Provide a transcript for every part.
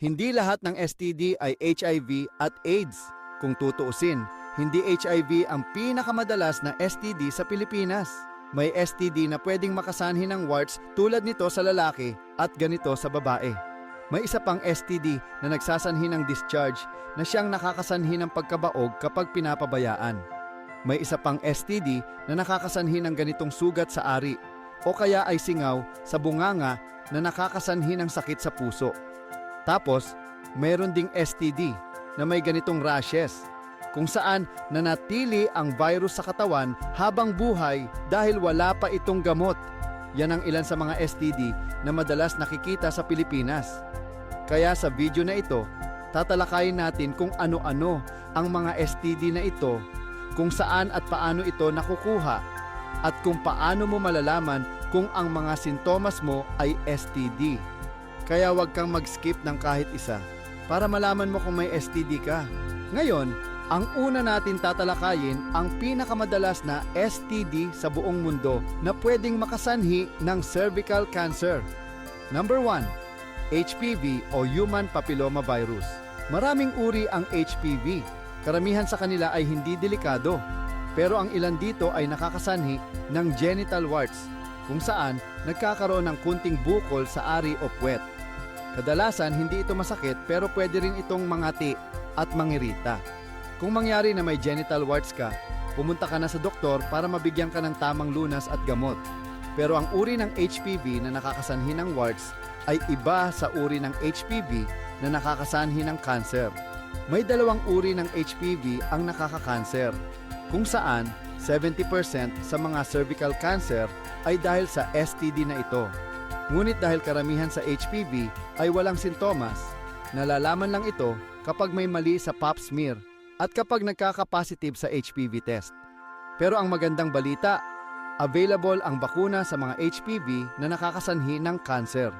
Hindi lahat ng STD ay HIV at AIDS. Kung tutuusin, hindi HIV ang pinakamadalas na STD sa Pilipinas. May STD na pwedeng makasanhi ng warts tulad nito sa lalaki at ganito sa babae. May isa pang STD na nagsasanhi ng discharge na siyang nakakasanhi ng pagkabaog kapag pinapabayaan. May isa pang STD na nakakasanhi ng ganitong sugat sa ari o kaya ay singaw sa bunganga na nakakasanhi ng sakit sa puso. Tapos, meron ding STD na may ganitong rashes kung saan nanatili ang virus sa katawan habang buhay dahil wala pa itong gamot. Yan ang ilan sa mga STD na madalas nakikita sa Pilipinas. Kaya sa video na ito, tatalakayin natin kung ano-ano ang mga STD na ito, kung saan at paano ito nakukuha, at kung paano mo malalaman kung ang mga sintomas mo ay STD. Kaya huwag kang mag-skip ng kahit isa para malaman mo kung may STD ka. Ngayon, ang una natin tatalakayin ang pinakamadalas na STD sa buong mundo na pwedeng makasanhi ng cervical cancer. Number 1, HPV o Human Papilloma Virus. Maraming uri ang HPV. Karamihan sa kanila ay hindi delikado. Pero ang ilan dito ay nakakasanhi ng genital warts kung saan nagkakaroon ng kunting bukol sa ari o puwet. Kadalasan hindi ito masakit pero pwede rin itong mangati at mangirita. Kung mangyari na may genital warts ka, pumunta ka na sa doktor para mabigyan ka ng tamang lunas at gamot. Pero ang uri ng HPV na nakakasanhi ng warts ay iba sa uri ng HPV na nakakasanhi ng cancer. May dalawang uri ng HPV ang nakakakanser, kung saan 70% sa mga cervical cancer ay dahil sa STD na ito. Ngunit dahil karamihan sa HPV ay walang sintomas, nalalaman lang ito kapag may mali sa pap smear at kapag nagkaka-positive sa HPV test. Pero ang magandang balita, available ang bakuna sa mga HPV na nakakasanhi ng cancer.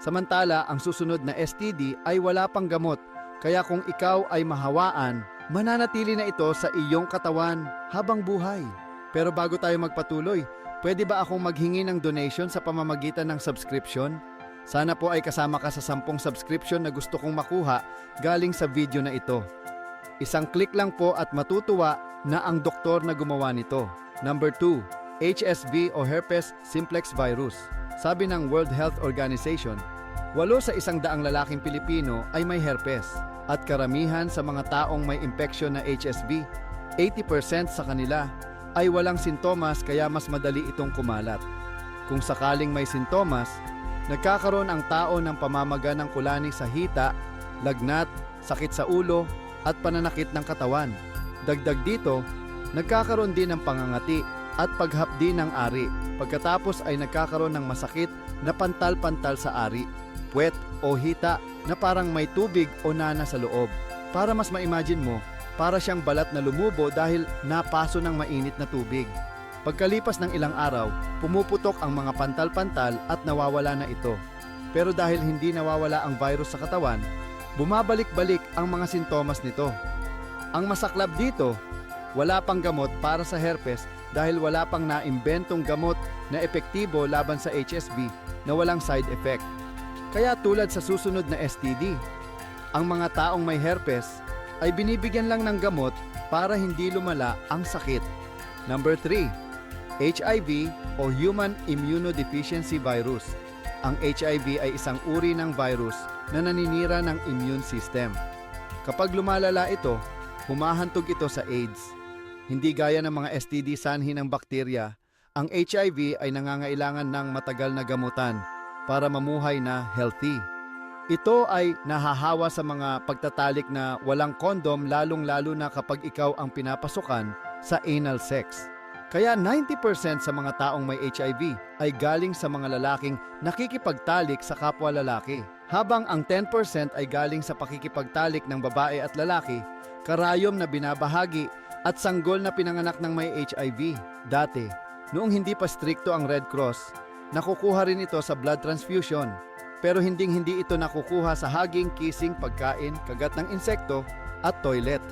Samantala, ang susunod na STD ay wala pang gamot, kaya kung ikaw ay mahawaan, mananatili na ito sa iyong katawan habang buhay. Pero bago tayo magpatuloy, pwede ba akong maghingi ng donation sa pamamagitan ng subscription? Sana po ay kasama ka sa sampung subscription na gusto kong makuha galing sa video na ito. Isang click lang po at matutuwa na ang doktor na gumawa nito. Number 2, HSV o herpes simplex virus. Sabi ng World Health Organization, walo sa isang daang lalaking Pilipino ay may herpes at karamihan sa mga taong may impeksyon na HSV, 80% sa kanila ay walang sintomas kaya mas madali itong kumalat. Kung sakaling may sintomas, nagkakaroon ang tao ng pamamaga ng kulani sa hita, lagnat, sakit sa ulo, at pananakit ng katawan. Dagdag dito, nagkakaroon din ng pangangati at paghapdi ng ari. Pagkatapos ay nagkakaroon ng masakit na pantal-pantal sa ari, puwet o hita na parang may tubig o nana sa loob. Para mas ma-imagine mo, para siyang balat na lumubo dahil napaso ng mainit na tubig. Pagkalipas ng ilang araw, pumuputok ang mga pantal-pantal at nawawala na ito. Pero dahil hindi nawawala ang virus sa katawan, bumabalik-balik ang mga sintomas nito. Ang masaklap dito, wala pang gamot para sa herpes dahil wala pang naimbentong gamot na epektibo laban sa HSV na walang side effect. Kaya tulad sa susunod na STD, ang mga taong may herpes ay binibigyan lang ng gamot para hindi lumala ang sakit. Number 3, HIV o Human Immunodeficiency Virus. Ang HIV ay isang uri ng virus na naninira ng immune system. Kapag lumalala ito, humahantog ito sa AIDS. Hindi gaya ng mga STD sanhi ng bakterya, ang HIV ay nangangailangan ng matagal na gamutan para mamuhay na healthy. Ito ay nahahawa sa mga pagtatalik na walang kondom lalong-lalo na kapag ikaw ang pinapasukan sa anal sex. Kaya 90% sa mga taong may HIV ay galing sa mga lalaking nakikipagtalik sa kapwa lalaki. Habang ang 10% ay galing sa pakikipagtalik ng babae at lalaki, karayom na binabahagi at sanggol na pinanganak ng may HIV. Dati, noong hindi pa strikto ang Red Cross, nakukuha rin ito sa blood transfusion. Pero hinding-hindi ito nakukuha sa haging, kissing, pagkain, kagat ng insekto at toilet.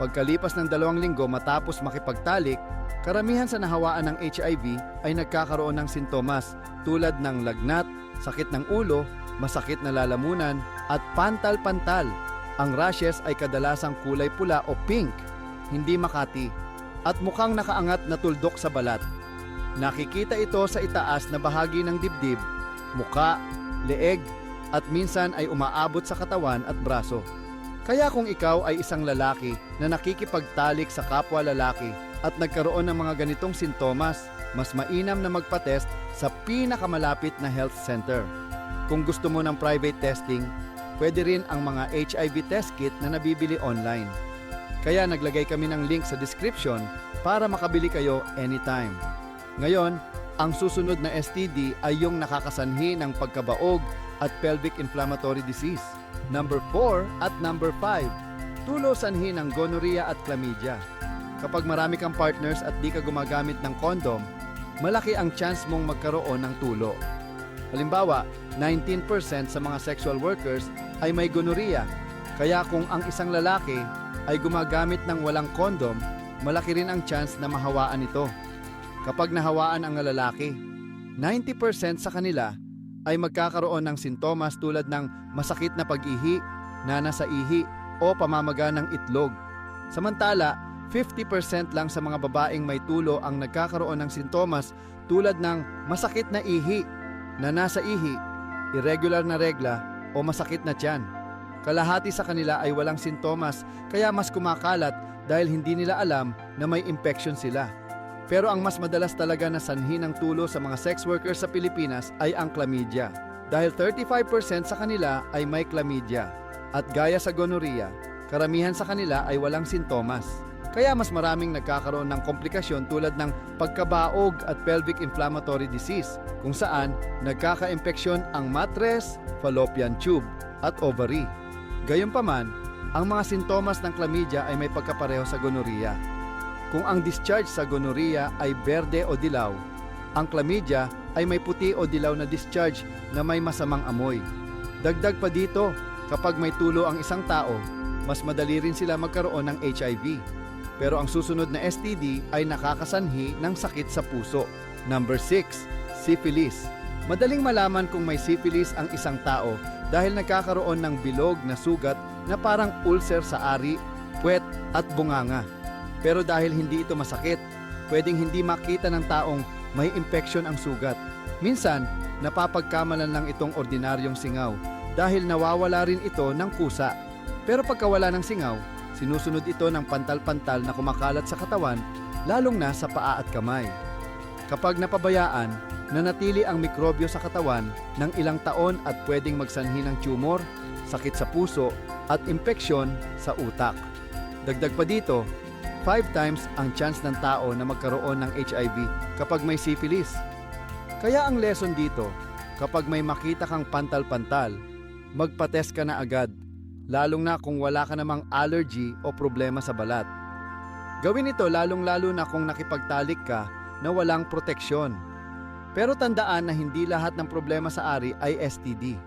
Pagkalipas ng dalawang linggo matapos makipagtalik, karamihan sa nahawaan ng HIV ay nagkakaroon ng sintomas tulad ng lagnat, sakit ng ulo masakit na lalamunan, at pantal-pantal. Ang rashes ay kadalasang kulay pula o pink, hindi makati, at mukhang nakaangat na tuldok sa balat. Nakikita ito sa itaas na bahagi ng dibdib, muka, leeg, at minsan ay umaabot sa katawan at braso. Kaya kung ikaw ay isang lalaki na nakikipagtalik sa kapwa lalaki at nagkaroon ng mga ganitong sintomas, mas mainam na magpatest sa pinakamalapit na health center. Kung gusto mo ng private testing, pwede rin ang mga HIV test kit na nabibili online. Kaya naglagay kami ng link sa description para makabili kayo anytime. Ngayon, ang susunod na STD ay yung nakakasanhi ng pagkabaog at pelvic inflammatory disease. Number 4 at number 5, tulo sanhi ng gonorrhea at chlamydia. Kapag marami kang partners at di ka gumagamit ng kondom, malaki ang chance mong magkaroon ng tulo. Halimbawa, 19% sa mga sexual workers ay may gonorrhea. Kaya kung ang isang lalaki ay gumagamit ng walang kondom, malaki rin ang chance na mahawaan ito. Kapag nahawaan ang lalaki, 90% sa kanila ay magkakaroon ng sintomas tulad ng masakit na pag-ihi, nana sa ihi, o pamamaga ng itlog. Samantala, 50% lang sa mga babaeng may tulo ang nagkakaroon ng sintomas tulad ng masakit na ihi, na nasa ihi, irregular na regla, o masakit na tiyan. Kalahati sa kanila ay walang sintomas kaya mas kumakalat dahil hindi nila alam na may infection sila. Pero ang mas madalas talaga na sanhi ng tulo sa mga sex workers sa Pilipinas ay ang chlamydia. Dahil 35% sa kanila ay may chlamydia. At gaya sa gonorrhea, karamihan sa kanila ay walang sintomas. Kaya mas maraming nagkakaroon ng komplikasyon tulad ng pagkabaog at pelvic inflammatory disease kung saan nagkaka-impeksyon ang matres, fallopian tube at ovary. Gayunpaman, ang mga sintomas ng chlamydia ay may pagkapareho sa gonorrhea. Kung ang discharge sa gonorrhea ay berde o dilaw, ang chlamydia ay may puti o dilaw na discharge na may masamang amoy. Dagdag pa dito, kapag may tulo ang isang tao, mas madali rin sila magkaroon ng HIV. Pero ang susunod na STD ay nakakasanhi ng sakit sa puso. Number 6, syphilis. Madaling malaman kung may syphilis ang isang tao dahil nagkakaroon ng bilog na sugat na parang ulcer sa ari, puwet at bunganga. Pero dahil hindi ito masakit, pwedeng hindi makita ng taong may infection ang sugat. Minsan, napapagkamalan lang itong ordinaryong singaw dahil nawawala rin ito ng kusa. Pero pagkawala ng singaw, sinusunod ito ng pantal-pantal na kumakalat sa katawan, lalong na sa paa at kamay. Kapag napabayaan, nanatili ang mikrobyo sa katawan ng ilang taon at pwedeng magsanhi ng tumor, sakit sa puso at impeksyon sa utak. Dagdag pa dito, 5 times ang chance ng tao na magkaroon ng HIV kapag may syphilis. Kaya ang lesson dito, kapag may makita kang pantal-pantal, magpa-test ka na agad, lalong na kung wala ka namang allergy o problema sa balat. Gawin ito lalong-lalo na kung nakipagtalik ka na walang proteksyon. Pero tandaan na hindi lahat ng problema sa ari ay STD.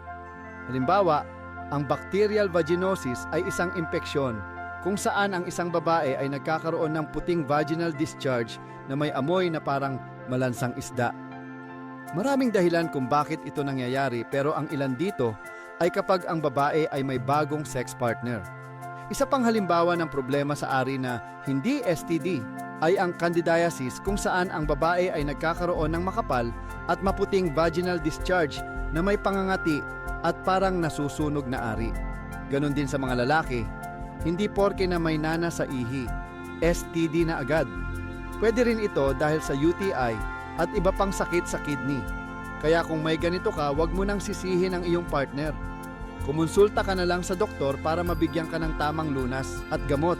Halimbawa, ang bacterial vaginosis ay isang impeksyon kung saan ang isang babae ay nagkakaroon ng puting vaginal discharge na may amoy na parang malansang isda. Maraming dahilan kung bakit ito nangyayari pero ang ilan dito ay kapag ang babae ay may bagong sex partner. Isa pang halimbawa ng problema sa ari na hindi STD ay ang candidiasis kung saan ang babae ay nagkakaroon ng makapal at maputing vaginal discharge na may pangangati at parang nasusunog na ari. Ganon din sa mga lalaki, hindi porke na may nana sa ihi, STD na agad. Pwede rin ito dahil sa UTI at iba pang sakit sa kidney. Kaya kung may ganito ka, wag mo nang sisihin ang iyong partner. Kumonsulta ka na lang sa doktor para mabigyan ka ng tamang lunas at gamot